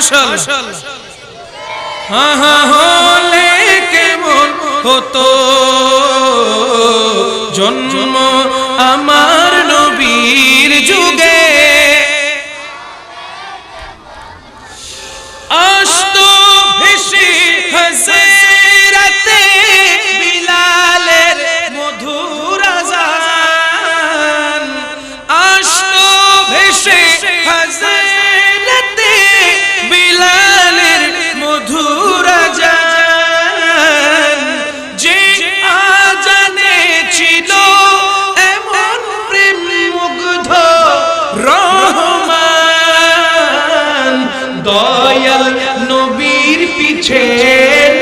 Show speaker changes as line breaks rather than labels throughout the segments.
মাশাআল্লাহ হলে কেমন হতো? জন্ম আমার নবীর যুগে। আস্ত হজরতে পিছে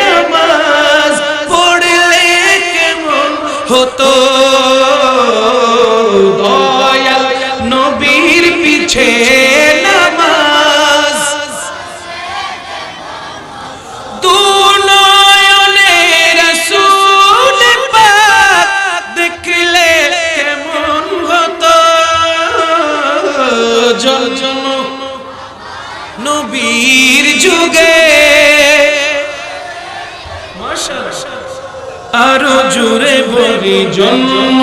নামাজ পড়লে কেমন হতো? দয়াল নবীর পিছে হতো? নবীর যুগে আরও জুড়ে বলি জন্ম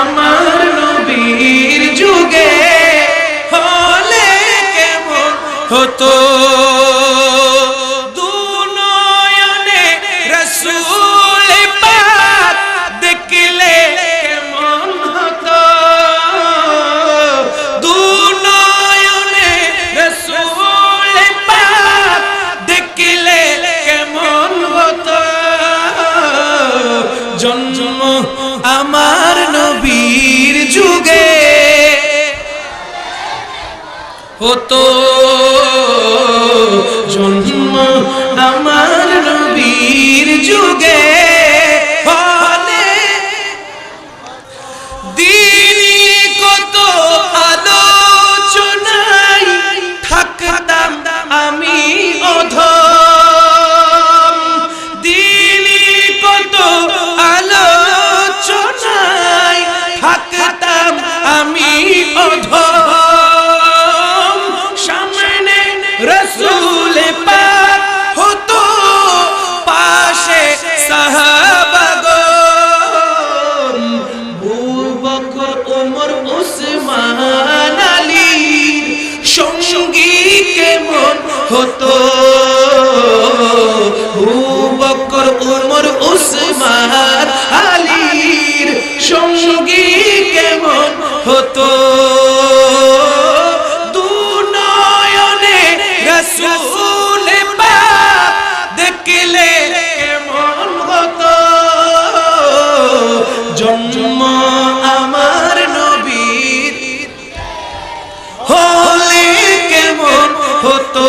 আমার নবীর যুগে হলে কেমন হতো? আমার নবীর যুগে হতো জন্ম আমার নবীর যুগে। ওসমান সঙ্গী কেমন হতো? হতো